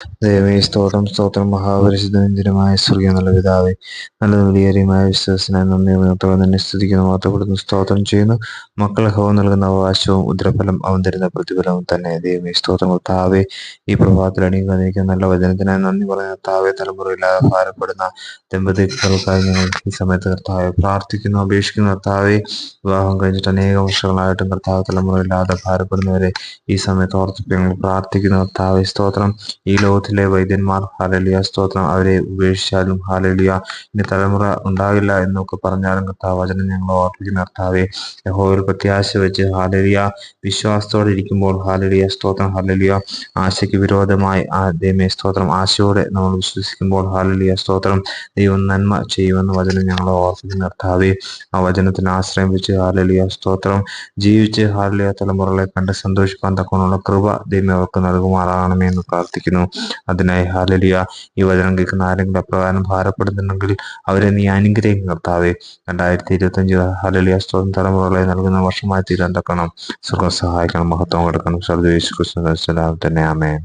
ദൈവമേ സ്തോത്രം സ്തോത്രം. മഹാപരിശുദ്ധമായ സ്വർഗീയ നല്ല പിതാവേ നല്ല വിലയേറിയമായ വിശ്വാസനായി തന്നെ സ്തുതിക്കുന്നു മാത്രപ്പെടുന്നു സ്തോത്രം ചെയ്യുന്നു. മക്കളെ ഹോ നൽകുന്ന അവകാശവും ഉദ്രഫലം അവൻ തരുന്ന പ്രതിഫലവും തന്നെ. ദൈവമേ സ്തോത്രം. താവേ ഈ പ്രഭാതത്തിൽ അണിയിക്കുന്ന നല്ല വചനത്തിനായി നന്ദി പറയുന്ന. താവേ തലമുറയില്ലാതെ ഭാരപ്പെടുന്ന ദമ്പതികൾക്കായി ഞങ്ങൾ ഈ സമയത്ത് കർത്താവെ പ്രാർത്ഥിക്കുന്നു അപേക്ഷിക്കുന്നു. കർത്താവെ വിവാഹം കഴിഞ്ഞിട്ട് അനേക വർഷങ്ങളായിട്ടും കർത്താവ് തലമുറയില്ലാതെ ഭാരപ്പെടുന്നവരെ ഈ സമയത്ത് ഓർത്തിപ്പ് ഞങ്ങൾ പ്രാർത്ഥിക്കുന്നു. കർത്താവെ സ്തോത്രം. ഈ ലോകത്തിലെ വൈദ്യന്മാർ ഹാലലിയ സ്തോത്രം. അവരെ ഉപേക്ഷിച്ചാലും ഹാലലിയ ഇനി തലമുറ ഉണ്ടാകില്ല എന്നൊക്കെ പറഞ്ഞാലും കർത്താവ് ഞങ്ങൾ ഓർപ്പിക്കുന്ന കർത്താവെ യഹോവയിൽ പ്രത്യാശ വെച്ച് ഹാലലിയ വിശ്വാസത്തോടെ ഇരിക്കുമ്പോൾ ഹാലലിയ സ്തോത്രം ഹാലലിയ ആശയ്ക്ക് വിരോധമായി ആ ദൈവമേ സ്തോത്രം. ആശയോടെ നമ്മൾ വിശ്വസിക്കുമ്പോൾ ഹാലലിയ സ്തോത്രം. ദൈവം നന്മ ചെയ്യുമെന്ന് വചനം ഞങ്ങൾ ഓർപ്പിക്കുന്ന കർത്താവെ ആ വചനത്തിന് ആശ്രയം വെച്ച് ഹാലലിയ സ്തോത്രം. ജീവിച്ച് ഹാലലിയ തലമുറകളെ കണ്ട് സന്തോഷിക്കാൻ തക്കുന്നുള്ള കൃപ ദൈവം അവർക്ക് നൽകുമാറാകണമേ എന്ന് പ്രാർത്ഥിക്കുന്നു. അതിനായി ഹാലലിയ ഈ വചനം കേൾക്കുന്ന ആരെങ്കിലും അപ്രകാരം ഭാരപ്പെടുന്നുണ്ടെങ്കിൽ അവരെ നീ അനുഗ്രഹിക്കും കർത്താവെ. രണ്ടായിരത്തി ഇരുപത്തി അഞ്ച് ഹാലലിയ സ്വന്തം തലമുറകളെ നൽകുന്ന വർഷമായി തീരാൻ തക്കണം സ്വർഗം സഹായിക്കണം. മഹത്വം കൊടുക്കണം. സർദ്ദേശ കൃഷ്ണ തന്നെ ആമേ